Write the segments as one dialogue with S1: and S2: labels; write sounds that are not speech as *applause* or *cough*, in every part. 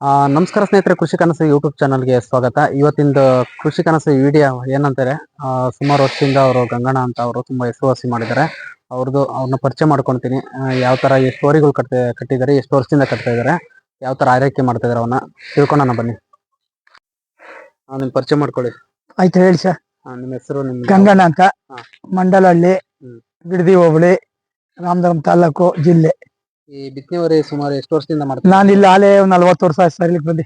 S1: ಆ, ನಮಸ್ಕಾರ ಸ್ನೇಹಿತರೆ ಕೃಷಿ ಕನಸು ಯೂಟ್ಯೂಬ್ ಚಾನಲ್ಗೆ ಸ್ವಾಗತ. ಇವತ್ತಿಂದು ಕೃಷಿ ಕನಸು ವಿಡಿಯೋ ಏನಂತಾರೆ ಸುಮಾರು ವರ್ಷದಿಂದ ಅವರು ಗಂಗಣ್ಣ ಅಂತ ಅವರು ತುಂಬಾ ಹೆಸರುವಾಸಿ ಮಾಡಿದ್ದಾರೆ. ಅವ್ರದ್ದು ಅವ್ರನ್ನ ಪರಿಚಯ ಮಾಡ್ಕೊತೀನಿ. ಯಾವ ತರ ಎಷ್ಟು ಸ್ಟೋರಿಗಳು ಕಟ್ತಾ ಕಟ್ಟಿದ್ದಾರೆ ಎಷ್ಟು ವರ್ಷದಿಂದ ಕಟ್ತಾ ಇದ್ದಾರೆ ಯಾವ ತರ ಆರೈಕೆ ಮಾಡ್ತಾ ಇದ್ದಾರೆ ಅವನ್ನ ತಿಳ್ಕೊಳ್ಳೋಣ ಬನ್ನಿ ನಿಮ್ಮ ಪರಿಚಯ ಮಾಡ್ಕೊಳ್ಳಿ.
S2: ಆಯ್ತು ಹೇಳಿ ಸರ್
S1: ನಿಮ್ಮ ಹೆಸರು ನಿಮ್ಮ
S2: ಗಂಗಣ್ಣ ಅಂತ. ಮಂಡಲಹಳ್ಳಿ. ಬಿಡದಿ ಹೋಬಳಿ ರಾಮನಗರ ತಾಲೂಕು ಜಿಲ್ಲೆ.
S1: ಈ ಬಿತ್ತನೆವರೆ ಸುಮಾರು ಎಷ್ಟು ವರ್ಷದಿಂದ ಮಾಡ್ತೀನಿ
S2: ನಾನು ಇಲ್ಲಿ ಆಲೆ ಒಂದ್ ನಲ್ವತ್ತು ವರ್ಷ ಆಯ್ತು ಸರ್ ಇಲ್ಲಿಗೆ ಬಂದು.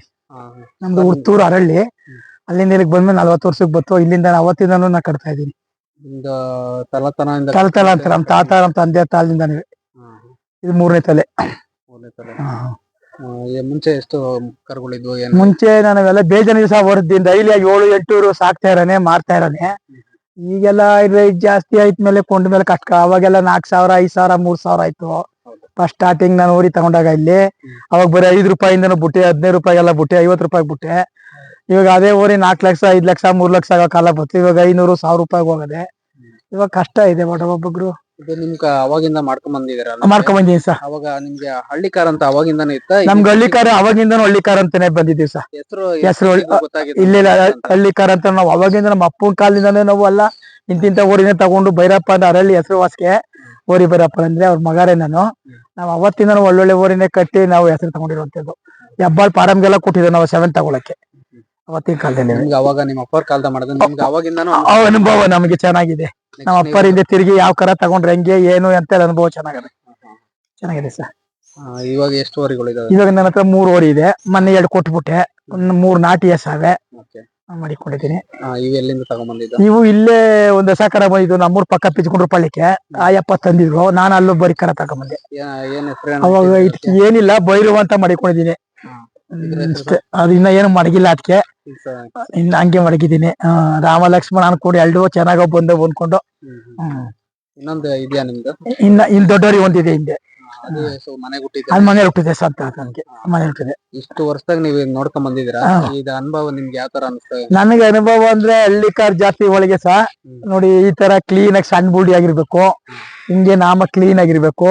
S2: ನಮ್ದು ಹುಡ್ತೂರು ಅರಳ್ಳಿ. ಅಲ್ಲಿಂದ ಇಲ್ಲಿಗೆ ಬಂದ್ಮೇಲೆ ನಲ್ವತ್ತು ವರ್ಷಕ್ಕೆ ಬತ್ತು ಇಲ್ಲಿಂದ ನಾನು ಅವತ್ತಿಂದನೂ ನಾ ಕಟ್ತಾ ಇದ್ದೀನಿ.
S1: ನಿಮ್ದು ತಲತನದಿಂದ
S2: ತಲ ತಲ ಅಂತ ನಮ್ಮ ತಾತ ನಮ್ಮ ತಂದೆ ತಾಲಿಂದ
S1: ಹಾ,
S2: ಇದು ಮೂರನೇ ತಲೆ.
S1: ಮೂರನೇ ತಲೆ.
S2: ಹಾ.
S1: ಆ, ಈ ಮುಂಚೆ ಎಷ್ಟು ಕರುಗಳಿದ್ವು ಏನು?
S2: ಮುಂಚೆ ನನಗೆಲ್ಲ ಬೇಜನ ಬೇಜಾನ ದಿವಸ ಹೊರದಿಂದ ಡೈಲಿ ಏಳು ಎಂಟೂರು ಸಾಕ್ತಾ ಇರಾನೆ ಮಾರ್ತಾ ಇರಾನೆ. ಈಗೆಲ್ಲ ರೇಟ್ ಜಾಸ್ತಿ ಆಯ್ತ ಮೇಲೆ ಕೊಂಡ ಮೇಲೆ ಕಟ್ಕ. ಅವಾಗೆಲ್ಲ ನಾಲ್ಕು ಸಾವಿರ ಐದ್ ಸಾವಿರ ಮೂರ್ ಸಾವಿರ ಆಯ್ತು. ಫಸ್ಟ್ ಸ್ಟಾರ್ಟಿಂಗ್ ನಾನು ಊರಿ ತಗೊಂಡಾಗ ಇಲ್ಲಿ ಅವಾಗ ಬರೀ ಐದು ರೂಪಾಯಿಂದನೂ ಬುಟ್ಟೆ ಹದಿನೈದು ರೂಪಾಯಿಗೆಲ್ಲ ಬುಟ್ಟೆ ಐವತ್ತು ರೂಪಾಯಿ ಬುಟ್ಟೆ. ಇವಾಗ ಅದೇ ಊರಿ ನಾಲ್ಕು ಲಕ್ಷ ಐದ್ ಲಕ್ಷ ಮೂರ್ ಲಕ್ಷ ಆಗೋ ಕಾಲ ಬಂತು. ಇವಾಗ ಐನೂರು ಸಾವಿರ ರೂಪಾಯಿಗೆ ಹೋಗದೆ. ಇವಾಗ ಕಷ್ಟ ಇದೆ ಒಬ್ಬ ಒಬ್ಬೊಬ್ರು.
S1: ಇದು ನಿಮ್ಗ ಅವಾಗಿಂದ ಮಾಡ್ಕೊಂಡ್
S2: ಮಾಡ್ಕೊಂಡ್ ಬಂದೀನಿ ಸರ್.
S1: ಅವಾಗ ನಿಮ್ಗೆ ಹಳ್ಳಿ ಕಾರ್ ಅಂತ ಅವಾಗಿಂದಾನೇ ಇತ್ತ?
S2: ನಮ್ಗೆ ಹಳ್ಳಿಕಾರ ಅವಾಗಿಂದನೂ ಹಳ್ಳಿಕಾರ ಅಂತಾನೆ ಬಂದಿದ್ದೀವಿ ಸರ್.
S1: ಹೆಸರು
S2: ಇಲ್ಲ ಹಳ್ಳಿಕಾರ ಅಂತ. ನಾವು ಅವಾಗಿಂದ ನಮ್ಮ ಅಪ್ಪನ ಕಾಲದಿಂದಾನೇ ನಾವು ಅಲ್ಲ. ಇಂತಿಂತ ಊರಿನ ತಗೊಂಡು ಭೈರಪ್ಪ ಅಂದ್ರೆ ಅರಳ್ಳಿ ಹೆಸರು ವಾಸಿಗೆ. ಓರಿ ಭೈರಪ್ಪ ಅಂದ್ರೆ ಅವ್ರ ಮಗಾರೇ ನಾನು. ನಾವು ಅವತ್ತಿಂದ ಒಳ್ಳೊಳ್ಳೆ ಊರಿನೇ ಕಟ್ಟಿ ನಾವು ಹೆಸರು ತಗೊಂಡಿರುವಂತದ್ದು ಹೆಬ್ಬಾಳ್ ಪಾರಂಗೆಲ್ಲ ಕೊಟ್ಟಿದ್ದೆ ನಾವು ಸೆವೆನ್ ತಗೊಳಕ್ಕೆ. ಅವತ್ತಿನ ಕಾಲದಲ್ಲಿ.
S1: ನಿಮ್ಗೆ ಅವಾಗ ನಿಮ್ಮ ಅಪ್ಪರ್ ಕಾಲದ ಮಾಡಿದ್ರೆ ನಿಮ್ಗೆ ಅವಾಗಿಂದಾನು
S2: ಆ ಅನುಭವ ನಮಗೆ ಚೆನ್ನಾಗಿದೆ. ನಮ್ಮ ಅಪ್ಪರಿಂದ ತಿರುಗಿ ಯಾವ ಕರ ತಗೊಂಡ್ರೆ ಹೆಂಗೆ ಏನು ಅಂತ ಅನುಭವ ಚೆನ್ನಾಗಿದೆ. ಚೆನ್ನಾಗಿದೆ ಸರ್.
S1: ಆ, ಇವಾಗ ಎಷ್ಟು ವರಿಗಳು ಇದಾವೆ
S2: ಇವಾಗ ನನ್ನ ಹತ್ರ ಮೂರು ಓರಿ ಇದೆ. ಮೊನ್ನೆ ಎರಡು ಕೊಟ್ಬಿಟ್ಟೆ. ಮೂರ್ ಮೂರು ನಾಟಿ ಎಸಾವೆ
S1: Okay.
S2: ಮಾಡಿಕೊಂಡಿದ್ದೀನಿ.
S1: ಇವು ಎಲ್ಲಿಂದ ತಗೊಂಡ್ಬಂದಿದ್ದು
S2: ನೀವು ಇಲ್ಲೇ ಒಂದ್ ಹೊಸ ಕರ ಬಂದಿದ್ದು ನಮ್ಮೂರ್ ಪಕ್ಕ ಪಿಚ್ಕೊಂಡ್ರು ಪಳ್ಳಿಕ್ಕೆ. ಆ ಯಪ್ಪ ತಂದಿದ್ರು. ನಾನು ಅಲ್ಲೂ ಬರೀ ಕರ
S1: ಏನ್
S2: ಅವಾಗ ಇದಕ್ಕೆ ಏನಿಲ್ಲ ಬೈರು ಅಂತ
S1: ಮಾಡಿಕೊಂಡಿದ್ದೀನಿ?
S2: ಅಷ್ಟೇ ಅದು ಇನ್ನ ಏನು ಮಡಗಿಲ್ಲ ಅದಕ್ಕೆ ಇನ್ನ ಹಂಗೆ ಮಡಗಿದ್ದೀನಿ. ರಾಮ ಲಕ್ಷ್ಮಣ ಅನ್ಕೊಂಡು ಎರಡು ಚೆನ್ನಾಗ ಬಂದು ಬಂದ್ಕೊಂಡು. ಹ್ಮ್.
S1: ಇನ್ನೊಂದು ಇದೆಯಾ ನಿಮ್ದು?
S2: ಇನ್ನ ಇನ್ ದೊಡ್ಡವ್ರಿಗೆ ಒಂದಿದೆ ಹಿಂದೆ.
S1: ಅದು
S2: ಮನೆ ಹುಟ್ಟಿದೆ ಸತ್ತ ನನಗೆ. ಮನೆ ಹುಟ್ಟಿದೆ
S1: ಇಷ್ಟು ವರ್ಷದಾಗ ನೀವು ನೋಡ್ಕೊಂಡ್ ಬಂದಿದ್ದೀರಾ?
S2: ಹಾ.
S1: ಅನುಭವ ನಿಮ್ಗೆ ಯಾವ ತರ ಅನಿಸ್ತಾ
S2: ನನಗೆ ಅನುಭವ ಅಂದ್ರೆ ಹಳ್ಳಿ ಕಾರ್ ಜಾಸ್ತಿ ಒಳಗೆ ಸಹ ನೋಡಿ ಈ ತರ ಕ್ಲೀನ್ ಆಗಿ ಸಣ್ಣ ಬುಡಿ ಆಗಿರ್ಬೇಕು. ಹಿಂಗೆ ನಾಮ ಕ್ಲೀನ್ ಆಗಿರ್ಬೇಕು.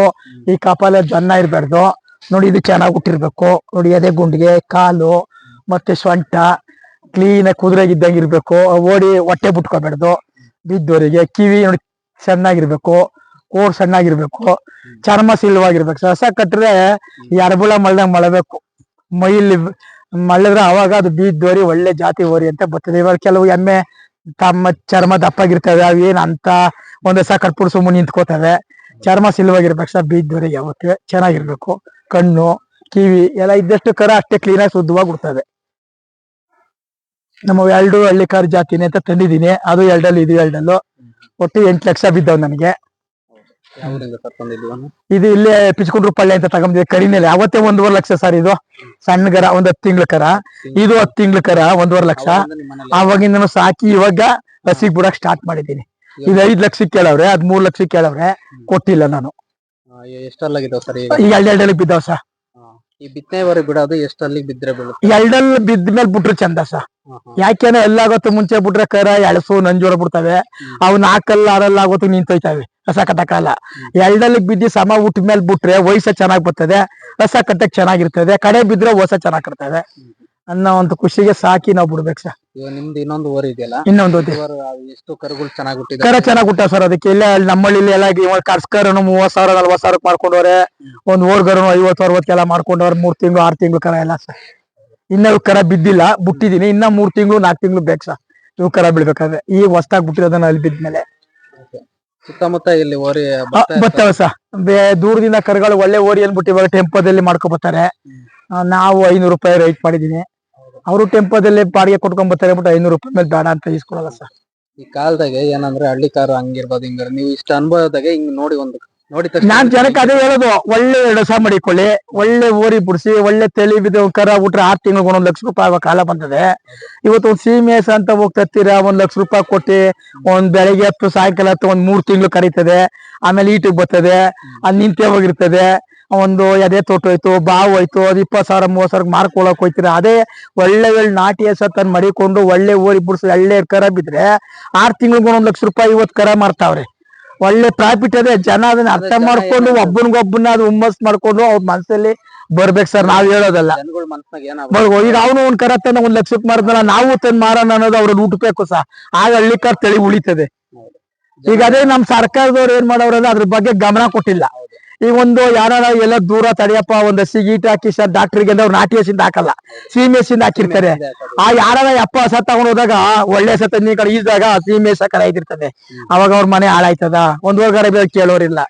S2: ಈ ಕಪಾಲ ಜನ್ನ ಇರ್ಬಾರ್ದು. ನೋಡಿ ಇದು ಚೆನ್ನಾಗಿ ಹುಟ್ಟಿರ್ಬೇಕು. ನೋಡಿ ಅದೇ ಗುಂಡಿಗೆ ಕಾಲು ಮತ್ತೆ ಸೊಂಟ ಕ್ಲೀನ್ ಆಗಿ ಕುದುರೆಗಿದ್ದಂಗೆ ಇರ್ಬೇಕು. ಓಡಿ ಹೊಟ್ಟೆ ಬಿಟ್ಕೋಬಾರ್ದು ಬಿದ್ದವರಿಗೆ ಕಿವಿ ನೋಡಿ ಸಣ್ಣಾಗಿರ್ಬೇಕು ಕೋರ್ ಸಣ್ಣಾಗಿರ್ಬೇಕು. ಚರ್ಮ ಸಿಲ್ವಾಗಿರ್ಬೇಕು ಹೊಸ ಕಟ್ರೆ ಎರಬುಳ ಮಳ್ದಂಗ್ ಮಳಬೇಕು ಮೈಲಿ ಮಳೆದ್ರೆ ಅವಾಗ ಅದು ಬೀದ್ದೋರಿ ಒಳ್ಳೆ ಜಾತಿ ಓರಿ ಅಂತ ಬರ್ತದೆ. ಇವಾಗ ಕೆಲವು ಎಮ್ಮೆ ತಮ್ಮ ಚರ್ಮ ದಪ್ಪಾಗಿರ್ತವೆ, ಅವು ಏನ್ ಅಂತ ಒಂದ್ ಸಹ ಕಟ್ಬಿಟ್ಟು ಸುಮ್ಮನೆ ನಿಂತ್ಕೋತವೆ. ಚರ್ಮ ಸಿಲ್ವಾಗಿರ್ಬೇಕು ಸರ್ ಬೀದ್ದೋರಿ ಯಾವತ್ತೂ ಚೆನ್ನಾಗಿರ್ಬೇಕು. ಕಣ್ಣು, ಕಿವಿ ಎಲ್ಲ ಇದ್ದಷ್ಟು ಕರ ಅಷ್ಟೇ ಕ್ಲೀನಾಗಿ ಶುದ್ಧವಾಗಿ ಬಿಡ್ತವೆ ನಮ್ಮ ಎರಡು ಹಳ್ಳಿ ಕಾರ್ ಜಾತಿನೇ ಅಂತ ತಂದಿದ್ದೀನಿ. ಅದು ಎರಡಲ್ಲಿ, ಇದು ಎರಡಲ್ಲೂ. ಒಟ್ಟು ಎಂಟು ಲಕ್ಷ ಬಿದ್ದವ್ ನನಗೆ. ಇದು ಇಲ್ಲೇ ಪಿಚ್ಕೊಂಡ್ರು ಪಳ್ಳೆ ಅಂತ ತಗೊಂಡಿದ್ದೆ ಕಡಿಮೆ ಅವತ್ತೇ ಒಂದೂವರೆ ಲಕ್ಷ ಸರ್ ಇದು. ಸಣ್ಣ ಕರ ಒಂದ್ ಹತ್ತು ತಿಂಗಳ ಕರ. ಇದು ಹತ್ತು ತಿಂಗಳ ಕರ ಒಂದೂವರೆ ಲಕ್ಷ. ಅವಾಗಿಂದ ಸಾಕಿ ಇವಾಗ ಹಸಿಗ್ ಬಿಡಕ್ ಸ್ಟಾರ್ಟ್ ಮಾಡಿದ್ದೀನಿ. ಇದು ಐದ್ ಲಕ್ಷಕ್ಕೆ ಕೇಳವ್ರೆ ಅದ್ ಮೂರ್ ಲಕ್ಷಕ್ಕೆ ಕೇಳವ್ರೆ. ಕೊಟ್ಟಿಲ್ಲ ನಾನು.
S1: ಸರ್ ಈಗ?
S2: ಎರಡೆರಡಲ್ಲಿ ಬಿದ್ದಾವ ಎರಡಲ್ಲಿ ಸಾ
S1: ಈ ಬಿಡೋದು ಎಷ್ಟಲ್ಲಿ ಬಿದ್ರೆ ಬೀಳುತ್ತೆ?
S2: ಎರಡಲ್ಲಿ ಬಿದ್ದ ಮೇಲೆ ಬಿಟ್ರು ಚಂದ ಸಾ ಯಾಕೆಂದ್ರೆ ಎಲ್ಲಾಗತ್ತು ಮುಂಚೆ ಬಿಟ್ರೆ ಕರ ಎಳಸು ನಂಜೂರ ಬಿಡ್ತವೆ. ಅವು ನಾಲ್ಕಲ್ಲ ಆರಲ್ಲ ಆಗೋತು ನಿಂತೋಯ್ತವೆ. ಹೊಸ ಕಟ್ಟಕ್ಕಾಗಲ್ಲ ಎಲ್ಡಲ್ಲಿ ಬಿದ್ದಿ ಸಮ ಊಟ ಮೇಲೆ ಬಿಟ್ರೆ ವಯಸ್ಸ ಚೆನ್ನಾಗಿ ಬರ್ತದೆ ರಸ ಕಟ್ಟಕ್ ಚೆನ್ನಾಗಿರ್ತದೆ ಕಡೆ ಬಿದ್ರೆ ಹೊಸ ಚೆನ್ನಾಗ್ ಕಟ್ತದೆ. ಅನ್ನೋ ಒಂದು ಖುಷಿಗೆ ಸಾಕಿ ನಾವು ಬಿಡ್ಬೇಕು ಸರ್.
S1: ನಿಮ್ದು ಇನ್ನೊಂದು ಓರ್ ಇದೆಯಲ್ಲ?
S2: ಇನ್ನೊಂದು
S1: ಎಷ್ಟು ಕರುಗಳು ಚೆನ್ನಾಗಿ
S2: ಕರ ಚೆನ್ನಾಗ್ ಹುಟ್ಟ ಸರ್ ಅದಕ್ಕೆ. ಇಲ್ಲ ನಮ್ಮಳ್ಳಿ ಎಲ್ಲ ಕರ್ಸ್ಕರನು ಮೂವತ್ ಸಾವಿರ ನಲ್ವತ್ ಸಾವಿರ ಮಾಡ್ಕೊಂಡವ್ರೆ. ಒಂದ್ ಓರ್ಗರನು ಐವತ್ತು ಅರವತ್ತೆಲ್ಲ ಮಾಡ್ಕೊಂಡವ್ರೆ ಮೂರ್ ತಿಂಗಳು ಆರ್ ತಿಂಗಳು ಕರ ಎಲ್ಲ ಸರ್. ಇನ್ನ ಕರ ಬಿದ್ದಿಲ್ಲ ಬಿಟ್ಟಿದೀನಿ. ಇನ್ನ ಮೂರ್ ತಿಂಗಳು ನಾಲ್ಕು ತಿಂಗಳು ಬೇಕು ಸರ್. ಇವ್ ಕರ ಬಿಡ್ಬೇಕಾದ್ರೆ. ಈ ಹೊಸ್ದಾಗ್ ಬಿಟ್ಟಿರೋದನ್ನ ಅಲ್ಲಿ ಬಿದ್ಮೇಲೆ
S1: ಸುತ್ತಮುತ್ತ ಇಲ್ಲಿ ಓರಿ
S2: ಬರ್ತಾವ ಸರ್ ಬೇ ದೂರದಿಂದ ಕರುಗಳು ಒಳ್ಳೆ ಓರಿ ಅಂದ್ಬಿಟ್ಟು ಇವಾಗ ಟೆಂಪೋದಲ್ಲಿ ಮಾಡ್ಕೊ ಬರ್ತಾರೆ ನಾವು ಐನೂರು ರೂಪಾಯಿ ರೈಟ್ ಮಾಡಿದೀನಿ. ಅವರು ಟೆಂಪೋದಲ್ಲಿ ಬಾಡಿಗೆ ಕೊಟ್ಕೊಂಡ್ ಬರ್ತಾರೆ ಬಿಟ್ಟು ಐನೂರು ರೂಪಾಯಿ ಮೇಲೆ ಬೇಡ ಅಂತ ಇಸ್ಕೊಳಲ್ಲ ಸರ್.
S1: ಈ ಕಾಲದಾಗ ಏನಂದ್ರೆ ಹಳ್ಳಿ ಕಾರು ಹಂಗಿರ್ಬೋದು ಹಿಂಗ ನೀವು ಇಷ್ಟ ಅನುಭವದಾಗ ಹಿಂಗ್ ನೋಡಿ ಒಂದು
S2: ನಾನ್ ಜನಕ್ಕೆ ಅದೇ ಹೇಳೋದು, ಒಳ್ಳೆ ರಸ ಮಾಡಿಕೊಳ್ಳಿ, ಒಳ್ಳೆ ಓರಿ ಬಿಡಿಸಿ, ಒಳ್ಳೆ ತಳಿ ಬಿದ್ದು ಕರ ಬಿಟ್ರೆ ಆರ್ ತಿಂಗಳಿಗೆ ಒಂದ್ ಲಕ್ಷ ರೂಪಾಯಿ ಕಾಲ ಬಂದದೆ. ಇವತ್ತು ಒಂದ್ ಸೀಮೆಸ ಅಂತ ಹೋಗ್ತೀರಾ ಒಂದ್ ಲಕ್ಷ ರೂಪಾಯಿ ಕೊಟ್ಟಿ, ಒಂದ್ ಬೆಳಿಗ್ಗೆ ಹತ್ತು, ಸಾಯಂಕಾಲ ಹತ್ತು, ಒಂದ್ ಮೂರ್ ತಿಂಗಳು ಕರೀತದೆ. ಆಮೇಲೆ ಈಟಿಗೆ ಬರ್ತದೆ, ಅದ್ ನಿಂತೆ ಹೋಗಿರ್ತದೆ. ಒಂದು ಎದೆ ತೋಟ ಹೋಯ್ತು, ಬಾವು ಹೋಯ್ತು, ಅದ್ ಇಪ್ಪತ್ ಸಾವಿರ ಮೂವತ್ ಸಾವಿರ ಮಾರ್ಕೊಳಕ್ ಹೋಯ್ತೀರ. ಅದೇ ಒಳ್ಳೆ ಒಳ್ಳೆ ನಾಟಿ ಹಸತ್ತನ್ ಮಡಿಕೊಂಡು, ಒಳ್ಳೆ ಓರಿ ಬಿಡಿಸಿ, ಒಳ್ಳೆ ಕರ ಬಿದ್ರೆ ಆರ್ ತಿಂಗಳಿಗೆ ಒಂದ್ ಲಕ್ಷ ರೂಪಾಯಿ ಇವತ್ತು ಕರ ಮಾರ್ತಾವ್ರೆ. ಒಳ್ಳೆ ಪ್ರಾಫಿಟ್ ಅದೇ. ಜನ ಅದನ್ನ ಅರ್ಥ ಮಾಡ್ಕೊಂಡು? ಒಬ್ಬನಿಗೊಬ್ಬನ ಅದು ಹುಮ್ಮಸ್ ಮಾಡ್ಕೊಂಡು ಅವ್ರ ಮನಸ್ಸಲ್ಲಿ ಬರ್ಬೇಕು ಸರ್. ನಾವ್ ಹೇಳೋದಲ್ಲ. ಈಗ ಅವನು ಒಂದ್ ಕರ ತನ್ನ ಒಂದ್ ಲಕ್ಷಕ್ ಮಾರದಲ್ಲ ನಾವು ತಂದ್ ಮಾರಣ ಅನ್ನೋದು ಅವ್ರ ಹುಟ್ಟಬೇಕು ಸಹ ಆಗ ಹಳ್ಳಿ ಕಾರ್ ತಳಿ ಉಳಿತದೆ. ಈಗ ಅದೇ ನಮ್ ಸರ್ಕಾರದವ್ರು ಏನ್ ಮಾಡೋರಲ್ಲ ಅದ್ರ ಬಗ್ಗೆ ಗಮನ ಕೊಟ್ಟಿಲ್ಲ. ಈಗ ಒಂದು ಯಾರ ಎಲ್ಲ ದೂರ ತಡೆಯಪ್ಪ ಒಂದ್ ಹಸಿ ಗೀಟ್ ಹಾಕಿ ಸರ್ ಡಾಕ್ಟರ್ಗೆ ಅವ್ರು ನಾಟಿ ಹಸಿಂದ ಹಾಕಲ್ಲ ಸೀಮೆ ಹಸಿಂದ ಹಾಕಿರ್ತಾರೆ. ಆ ಯಾರ ಅಪ್ಪ ಸತ್ ತಗೊಂಡ್ ಹೋದಾಗ ಒಳ್ಳೆ ಸತ್ತ ನೀ ಕಡೆ ಈಸಿದಾಗ ಸೀಮೆ ಹಸ ಕಡೆ ಆಗಿರ್ತದೆ ಅವಾಗ ಅವ್ರ ಮನೆ ಹಾಳಾಯ್ತದ? ಒಂದ್ ಹೊರಗಡೆ ಬೇರೆ ಕೇಳೋರಿಲ್ಲ.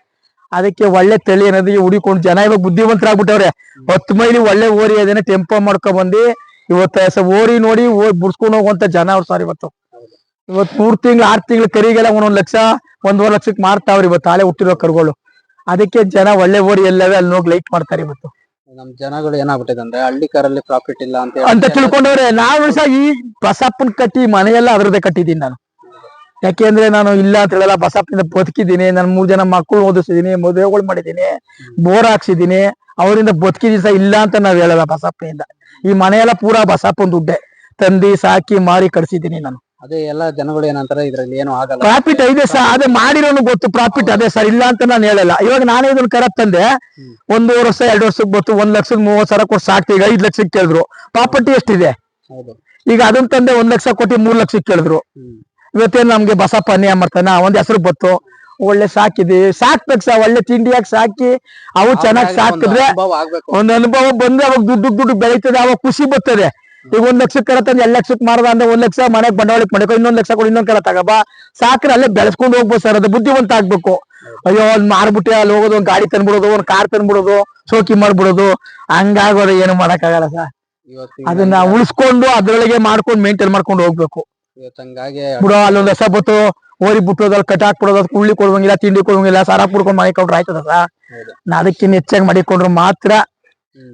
S2: ಅದಕ್ಕೆ ಒಳ್ಳೆ ತಳಿ ಅನ್ನೋದು ಹುಡಿಕೊಂಡು ಜನ ಇವಾಗ ಬುದ್ಧಿವಂತರಾಗ್ಬಿಟ್ಟವ್ರೆ. ಹತ್ತು ಮೈಲಿ ಒಳ್ಳೆ ಓರಿ ಅದೇನೆ ಟೆಂಪೋ ಮಾಡ್ಕೊಂಡ್ ಬಂದಿ ಇವತ್ತು ಓರಿ ನೋಡಿ ಬಿಡ್ಸ್ಕೊಂಡು ಹೋಗುವಂತ ಜನ ಅವ್ರು ಸರ್ ಇವತ್ತು. ಇವತ್ತು ಮೂರ್ ತಿಂಗಳು ಆರ್ ತಿಂಗಳು ಕರಿಗೆಲ್ಲ ಒಂದೊಂದ್ ಲಕ್ಷ ಒಂದೂವರೆ ಲಕ್ಷಕ್ಕೆ ಮಾರ್ತಾವ್ರಿ ಇವತ್ತು ತಾಳೆ ಹುಟ್ಟಿರೋ ಕರುಗಳು. ಅದಕ್ಕೆ ಜನ ಒಳ್ಳೆ ಓರಿ ಎಲ್ಲವೇ ಅಲ್ಲಿ ಹೋಗಿ ಲೈಟ್ ಮಾಡ್ತಾರೆ ಇವತ್ತು.
S1: ನಮ್ ಜನಗಳು ಏನಾಗ್ಬಿಟ್ಟಿದೆ ಅಂದ್ರೆ ಹಳ್ಳಿ ಕಾರಲ್ಲಿ ಪ್ರಾಫಿಟ್ ಇಲ್ಲ ಅಂತ
S2: ಅಂತ ತಿಳ್ಕೊಂಡವ್ರೆ ನಾವು ಸಹ ಈ ಬಸಪ್ಪನ್ ಕಟ್ಟಿ ಮನೆಯೆಲ್ಲ ಅದ್ರದ್ದೇ ಕಟ್ಟಿದ್ದೀನಿ ನಾನು. ಯಾಕೆಂದ್ರೆ ನಾನು ಇಲ್ಲ ಅಂತ ಹೇಳಲ್ಲ ಬಸಪ್ಪನಿಂದ ಬದುಕಿದ್ದೀನಿ ನನ್ ಮೂರ್ ಜನ ಮಕ್ಕಳು ಓದಿಸಿದೀನಿ ಮದುವೆಗಳು ಮಾಡಿದೀನಿ ಬೋರ್ ಹಾಕ್ಸಿದೀನಿ ಅವರಿಂದ ಬದುಕಿದೀನಿ ಸಹ ಇಲ್ಲ ಅಂತ ನಾವ್ ಹೇಳಲ್ಲ ಬಸಪ್ಪನಿಂದ. ಈ ಮನೆಯೆಲ್ಲ ಪೂರಾ ಬಸಪ್ಪನ್ ದುಡ್ಡೆ. ತಂದಿ ಸಾಕಿ ಮಾರಿ ಕಡಿಸಿದ್ದೀನಿ ನಾನು.
S1: ಅದೇ ಎಲ್ಲ ಜನಗಳು ಏನಂತಾರೆ ಇದ್ರಲ್ಲಿ ಏನು ಆಗಲ್ಲ.
S2: ಪ್ರಾಫಿಟ್ ಇದೆ ಸರ್ ಅದೇ ಮಾಡಿರೋನು ಗೊತ್ತು ಪ್ರಾಫಿಟ್ ಅದೇ ಸರ್ ಇಲ್ಲ ಅಂತ ನಾನು ಹೇಳಲ್ಲ. ಇವಾಗ ನಾನೇ ಇದನ್ನ ಕರಪ್ ತಂದೆ
S1: ಒಂದು
S2: ಒಂದೂವರೆ ವರ್ಷ ಎರಡು ವರ್ಷಕ್ಕೆ ಬಂತು ಒಂದ್ ಲಕ್ಷದ ಮೂವತ್ ಸಾವಿರ ಕೊಟ್ಟು ಸಾಕ್ತಿ ಈಗ ಐದ್ ಲಕ್ಷಕ್ಕೆ ಕೇಳಿದ್ರು. ಪ್ರಾಪರ್ಟಿ ಎಷ್ಟಿದೆ?
S1: ಹೌದು.
S2: ಈಗ ಅದನ್ನ ತಂದೆ ಒಂದ್ ಲಕ್ಷ ಕೊಟ್ಟು ಮೂರ್ ಲಕ್ಷಕ್ಕೆ ಕೇಳಿದ್ರು. ಇವತ್ತೇನ್ ನಮ್ಗೆ ಬಸಪ್ಪ ಅನ್ಯಾಯ ಮಾಡ್ತಾನ? ಒಂದ್ ಹೆಸರು ಬತ್ತು ಒಳ್ಳೆ ಸಾಕಿದೀವಿ ಸಾಕ್ಬೇಕು ಸರ್ ಒಳ್ಳೆ ತಿಂಡಿಯಾಗಿ ಸಾಕಿ ಅವು ಚೆನ್ನಾಗಿ ಸಾಕಿದ್ರೆ ಒಂದ್ ಅನುಭವ ಬಂದ್ರೆ ಅವಾಗ ದುಡ್ಡು ದುಡ್ಡು ಬೆಳೀತದೆ ಅವಾಗ ಖುಷಿ ಬರ್ತದೆ. ಈಗ ಒಂದ್ ಲಕ್ಷಕ್ಕೆ ಕರ ತಂದು ಎರಡ್ ಲಕ್ಷಕ್ಕೆ ಮಾರದ ಅಂದ್ರೆ ಒಂದ್ ಲಕ್ಷ ಮನೆಗೆ ಬಂಡವಾಳಕ್ಕೆ ಮಾಡಬೇಕು ಇನ್ನೊಂದ್ ಲಕ್ಷ ಕೊಡಿ ಇನ್ನೊಂದ್ ಕರ ತಗಬಾ ಸಾಕ್ರೆ ಅಲ್ಲೇ ಬೆಳೆಸ್ಕೊಂಡು ಹೋಗ್ಬೋದು ಸರ್ ಅದು ಬುದ್ಧಿವಂತ ಆಗ್ಬೇಕು. ಅಯ್ಯೋ ಒಂದ್ ಮಾರ್ಬಿಟ್ಟೆ ಅಲ್ಲಿ ಹೋಗೋದು ಒಂದ್ ಗಾಡಿ ತಂದ್ಬಿಡೋದು ಒಂದ್ ಕಾರ್ ತಂದ್ಬಿಡೋದು ಶೋಕಿ ಮಾಡ್ಬಿಡೋದು. ಹಂಗಾಗೋದು ಏನು ಮಾಡಕ್ಕಾಗಲ್ಲ ಸರ್. ಅದನ್ನ ಉಳಿಸ್ಕೊಂಡು ಅದ್ರೊಳಗೆ ಮಾಡ್ಕೊಂಡು ಮೇಂಟೈನ್ ಮಾಡ್ಕೊಂಡು ಹೋಗ್ಬೇಕು. ಬಿಡೋ ಅಲ್ಲೊಂದ್ ಹೊಸ ಬತ್ತು ಓರಿ ಬಿಟ್ಟು ಅಲ್ಲಿ ಕಟ್ ಹಾಕ್ಬಿಡೋದು ಅದಕ್ಕೆ ಉಳ್ಳಿ ಕೊಡುವಂಗಿಲ್ಲ ತಿಂಡಿ ಕೊಡುವಂಗಿಲ್ಲ ಸಾರ ಕುಡ್ಕೊಂಡು ಮನೆ ಕೊಟ್ರೆ ಆಯ್ತದ ಸರ್? ಅದಕ್ಕಿನ್ನ ಹೆಚ್ಚಾಗಿ ಮಾಡಿಕೊಂಡ್ರು ಮಾತ್ರ